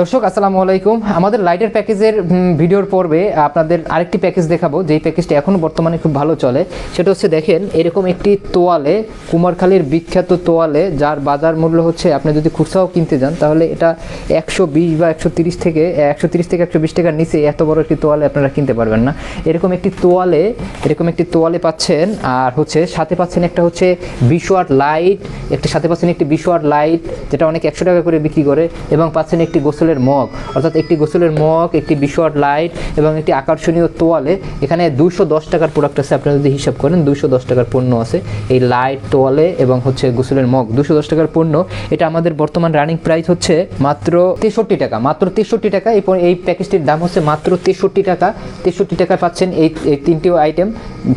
দর্শক, আসসালামু আলাইকুম। আমাদের লাইটের প্যাকেজের ভিডিওর পর্বে আপনাদের আরেকটি প্যাকেজ দেখাবো। যেই প্যাকেজটা এখনও বর্তমানে খুব ভালো চলে, সেটা হচ্ছে দেখেন, এরকম একটি তোয়ালে, কুমারখালীর বিখ্যাত তোয়ালে, যার বাজার মূল্য হচ্ছে, আপনি যদি খুচরাও কিনতে যান, তাহলে এটা একশো বিশ বা একশো থেকে একশো থেকে একশো বিশ টাকার নিচে এত বড় একটি তোয়ালে আপনারা কিনতে পারবেন না। এরকম একটি তোয়ালে, এরকম একটি তোয়ালে পাচ্ছেন, আর হচ্ছে সাথে পাচ্ছেন একটা হচ্ছে বিশ লাইট একটি সাথে পাচ্ছেন একটি বিশ লাইট যেটা অনেক একশো টাকা করে বিক্রি করে, এবং পাচ্ছেন একটি গোসলের মগ, অর্থাৎ একটি গোসলের মগ, একটি বিশ লাইট এবং একটি আকর্ষণীয় তোয়ালে। এখানে দুশো দশ টাকার প্রোডাক্ট আছে, আপনারা যদি হিসাব করেন দুশো দশ টাকার পণ্য আছে। এই লাইট তোয়ালে এবং হচ্ছে গোসলের মগ দুশো দশ টাকার পণ্য। এটা আমাদের বর্তমান রানিং প্রাইস হচ্ছে মাত্র তেষট্টি টাকা। মাত্র তেষট্টি টাকা, এই প্যাকেজটির দাম হচ্ছে মাত্র তেষট্টি টাকা। তেষট্টি টাকা পাচ্ছেন এই তিনটি আইটেম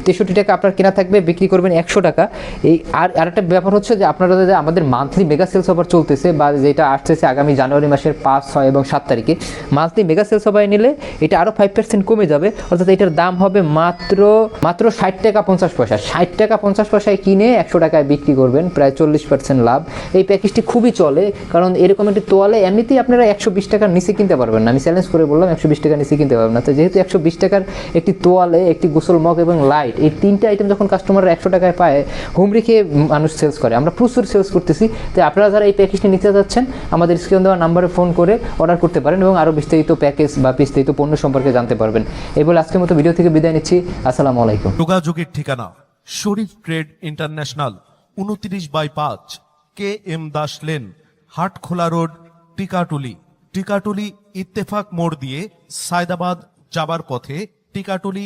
তেষট্টি টাকা আপনার কেনা থাকবে, বিক্রি করবেন একশো টাকা। এই আর, আরেকটা ব্যাপার হচ্ছে যে আপনারা যে আমাদের মান্থলি মেগা সেলস অফার চলতেছে বা যেটা আসতেছে আগামী জানুয়ারি মাসের পাঁচ, ছয় এবং সাত তারিখে মান্থলি মেগা সেলস অফার নিলে এটা আরও ফাইভ পার্সেন্ট কমে যাবে। অর্থাৎ এটার দাম হবে মাত্র মাত্র ষাট টাকা পঞ্চাশ পয়সা। ষাট টাকা পঞ্চাশ পয়সায় কিনে একশো টাকায় বিক্রি করবেন, প্রায় চল্লিশ পার্সেন্ট লাভ। এই প্যাকেজটি খুবই চলে, কারণ এরকম একটি তোয়ালে এমনিতেই আপনারা একশো বিশ টাকার নিচে কিনতে পারবেন না। আমি চ্যালেঞ্জ করে বললাম একশো বিশ টাকার নিচে কিনতে পারবেন না। তো যেহেতু একশো বিশ টাকার একটি তোয়ালে, একটি গোসল মগ এবং লাইট এই তিনটে আইটেম যখন কাস্টমাররা একশো টাকায় পায় হোম রেখে মানুষ সেলস করে। আমরা প্রচুর সেলস করতেছি। তাই আপনারা যারা এই প্যাকেজটি নিতে যাচ্ছেন, আমাদের স্ক্রিন দেওয়া নাম্বারে ফোন করে অর্ডার করতে পারেন এবং আরও বিস্তারিত প্যাকেজ বা বিস্তারিত পণ্য সম্পর্কে জানতে পারবেন। এই বলে আজকের মতো ভিডিও থেকে বিদায় নিচ্ছি। আসসালামু আলাইকুম। যোগাযোগের ঠিকানা, শরীফ ট্রেড ইন্টারন্যাশনাল, উনত্রিশ বাই পাঁচ, K M Das lane, Hatkhola road, Tikatuli. Tikatuli Ittefaq মোড় দিয়ে সায়দাবাদ যাবার পথে টিকাটুলি